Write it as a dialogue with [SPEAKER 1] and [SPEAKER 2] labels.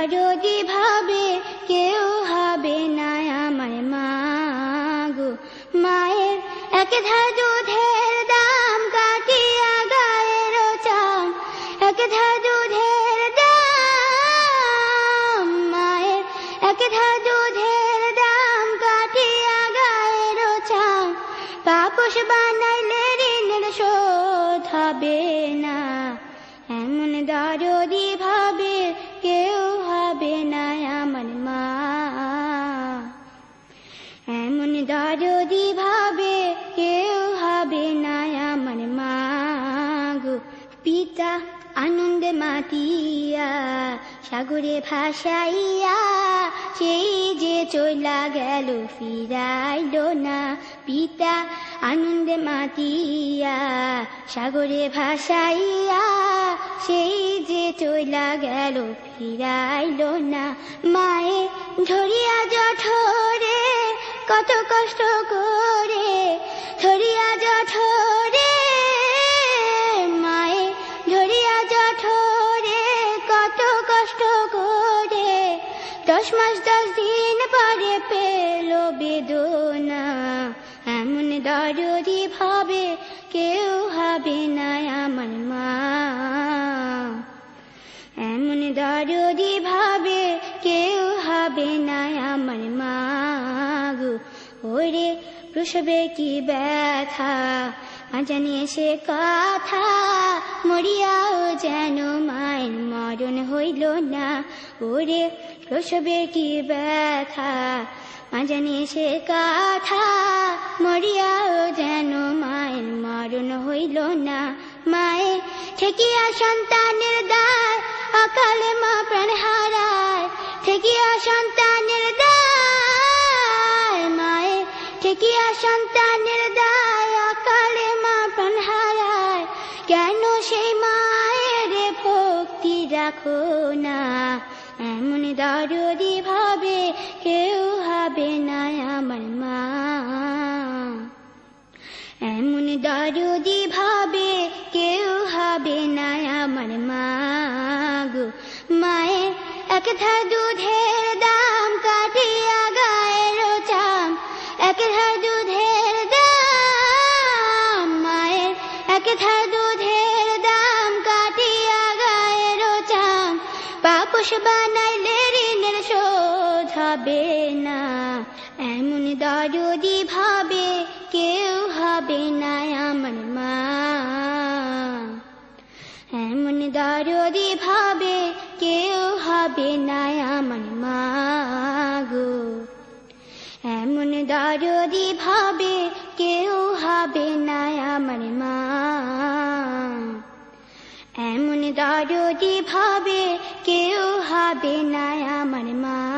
[SPEAKER 1] দরদি ভাবে কেউ হবে না আমার মা গো। মায়ের এক ধা দুধের দাম কাটিয়া গায়ের চাম এক ধা দুধের দাম, মায়ের এক ধা দুধের দাম কাটিয়া গায়ের চাম পাপস বানাইলে ঋণের শোধ হবে না। এমন দরদি পিতা আনন্দে মাতিয়া, সাগরে ভাসাইয়া, সেই যে চলা গেল ফিরাইল না পিতা, আনন্দে মাতিয়া, সাগরে ভাসাইয়া, সেই যে চলা গেল ফিরাইল না। মায়ে ধরিয়া জঠরে কত কষ্ট করে মাস দশ দিন পরে পেল বেদনা। এমন দরদি ভাবে কেউ হবে না আমার মা। এমন দরদি ভাবে কেউ হবে না আমার মা ওরে প্রসবে কি ব্যথা? জানি সে কথা, মরিয়াও যেন মায়ের মরণ হইল না। ওরে প্রসবে কি ব্যথা জানি সে কথা, মরিয়াও যেন মায়ের মরণ হইল না। মায়ে ঠেকিয়া সন্তানের দায় অকালে মা প্রাণ হারায়। ঠেকিয়া সন্তানের দায় মায়ে ঠেকিয়া সন্তানের সেই মায়ের ভক্তি রাখো না। এমন দরদি ভাবে কেউ হবে না আমার মা। এমন দরদি ভাবে কেউ হবে না আমার মা গো। মায়ের এক ধা দুধের পাপস বানাইলে ঋণের শোধ হবে না। এমন দরদি ভাবে কেউ হবে না আমার মা। এমন দরদি ভাবে কেউ হবে না আমার মা গো। এমন দরদি ভাবে কেউ হবে না আমার মা। এমন দরদি ভাবে কেউ পাবে না আমার মা